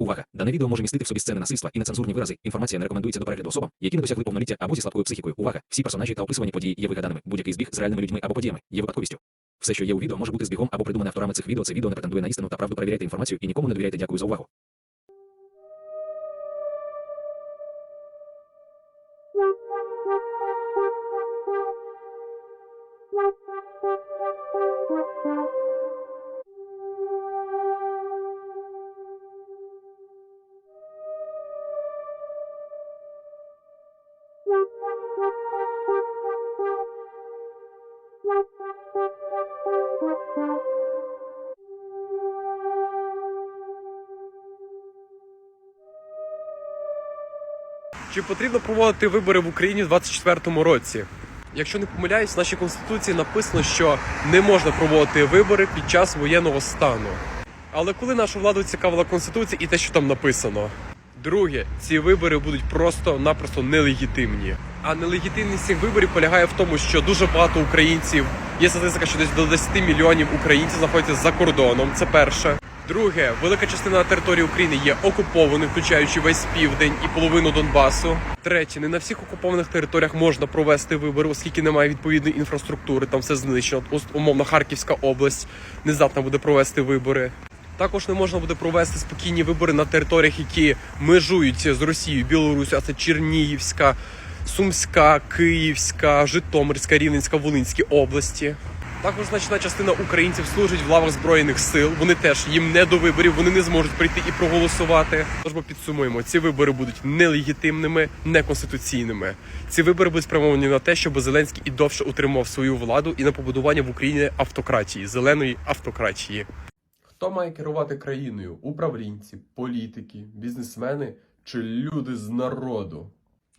Увага! Дане відео може містити в собі сцени насильства і нецензурні вирази. Інформація не рекомендується до перегляду особам, які не досягли повноліття або зі слабкою психікою. Увага! Всі персонажі та описувані події є вигаданими. Будь-який збіг з реальними людьми або подіями є випадковістю. Все, що є у відео, може бути збігом або придумане авторами цих відео. Це відео не претендує на істину та правду. Перевіряйте інформацію і нікому не довіряйте. Дякую за увагу. Чи потрібно проводити вибори в Україні в 2024 році? Якщо не помиляюсь, в нашій конституції написано, що не можна проводити вибори під час воєнного стану. Але коли нашу владу цікавила конституція і те, що там написано. Друге, ці вибори будуть просто-напросто нелегітимні. А нелегітимність цих виборів полягає в тому, що дуже багато українців є статистика, що десь до 10 мільйонів українців знаходяться за кордоном. Це перше. Друге, велика частина території України є окупованою, включаючи весь південь і половину Донбасу. Третє, не на всіх окупованих територіях можна провести вибори, оскільки немає відповідної інфраструктури. Там все знищено. Ос- Умовно, Харківська область не здатна буде провести вибори. Також не можна буде провести спокійні вибори на територіях, які межують з Росією, Білорусю, а це Чернігівська, Сумська, Київська, Житомирська, Рівненська, Волинські області. Також значна частина українців служить в лавах збройних сил. Вони теж їм не до виборів, вони не зможуть прийти і проголосувати. Тож ми підсумуємо, ці вибори будуть нелегітимними, неконституційними. Ці вибори будуть спрямовані на те, щоб Зеленський і довше утримав свою владу і на побудування в Україні автократії, зеленої автократії. Хто має керувати країною? Управлінці, політики, бізнесмени чи люди з народу?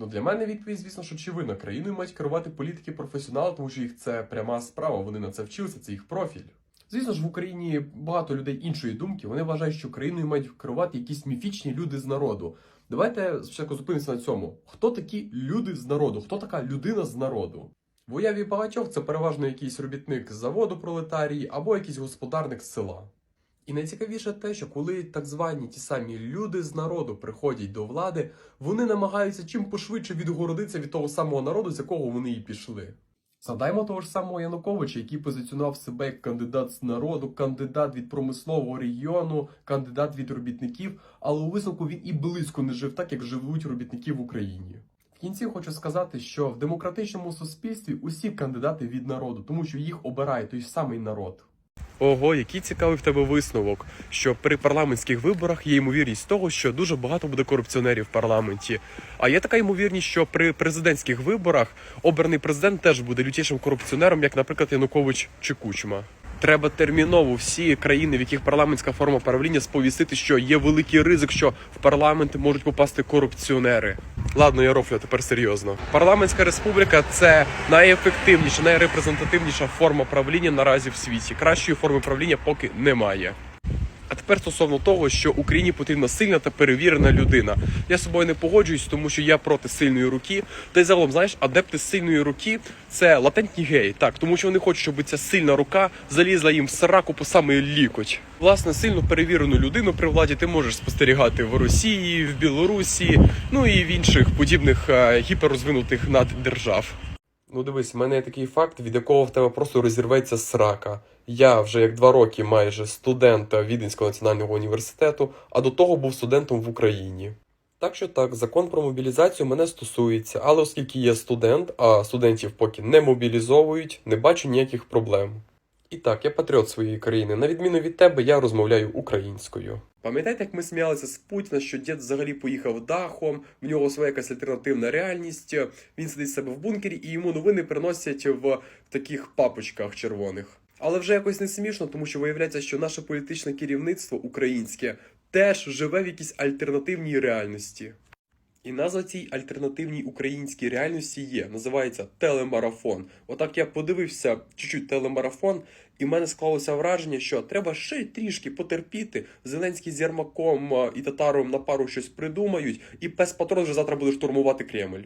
Ну для мене відповідь, звісно, що очевидно. Країною мають керувати політики професіонали, тому що їх це пряма справа. Вони на це вчилися, це їх профіль. Звісно ж, в Україні багато людей іншої думки. Вони вважають, що країною мають керувати якісь міфічні люди з народу. Давайте спочатку зупинимося на цьому. Хто такі люди з народу? Хто така людина з народу? В уяві багатьох це переважно якийсь робітник з заводу пролетарії або якийсь господарник з села. І найцікавіше те, що коли так звані ті самі люди з народу приходять до влади, вони намагаються чим пошвидше відгородитися від того самого народу, з якого вони і пішли. Згадаємо того ж самого Януковича, який позиціонував себе як кандидат з народу, кандидат від промислового регіону, кандидат від робітників, але у висновку він і близько не жив так, як живуть робітники в Україні. В кінці хочу сказати, що в демократичному суспільстві усі кандидати від народу, тому що їх обирає той самий народ. Ого, який цікавий в тебе висновок, що при парламентських виборах є ймовірність того, що дуже багато буде корупціонерів в парламенті. А є така ймовірність, що при президентських виборах обраний президент теж буде лютішим корупціонером, як, наприклад, Янукович чи Кучма. Треба терміново всі країни, в яких парламентська форма правління, сповістити, що є великий ризик, що в парламент можуть попасти корупціонери. Ладно, я рофлю тепер серйозно. Парламентська республіка це найефективніша, найрепрезентативніша форма правління наразі в світі. Кращої форми правління поки немає. А тепер стосовно того, що Україні потрібна сильна та перевірена людина. Я з собою не погоджуюсь, тому що я проти сильної руки. Та й загалом, знаєш, адепти сильної руки це латентні геї, так, тому що вони хочуть, щоб ця сильна рука залізла їм в сраку по самий лікоть. Власне, сильно перевірену людину при владі ти можеш спостерігати в Росії, в Білорусі, ну і в інших подібних е, гіперрозвинутих наддержав. Ну дивись, в мене є такий факт, від якого в тебе просто розірветься срака. Я вже як два роки майже студент Віденського національного університету, а до того був студентом в Україні. Так що так, закон про мобілізацію мене стосується, але оскільки я студент, а студентів поки не мобілізовують, не бачу ніяких проблем. І так, я патріот своєї країни. На відміну від тебе, я розмовляю українською. Пам'ятаєте, як ми сміялися з Путіна, що дід взагалі поїхав дахом, в нього своя якась альтернативна реальність. Він сидить себе в бункері і йому новини приносять в таких папочках червоних. Але вже якось не смішно, тому що виявляється, що наше політичне керівництво українське теж живе в якійсь альтернативній реальності. І назва цій альтернативній українській реальності є. Називається телемарафон. Отак я подивився чуть-чуть телемарафон, і в мене склалося враження, що треба ще трішки потерпіти. Зеленський з Єрмаком е, і татаром на пару щось придумають, і пес патрон вже завтра буде штурмувати Кремль.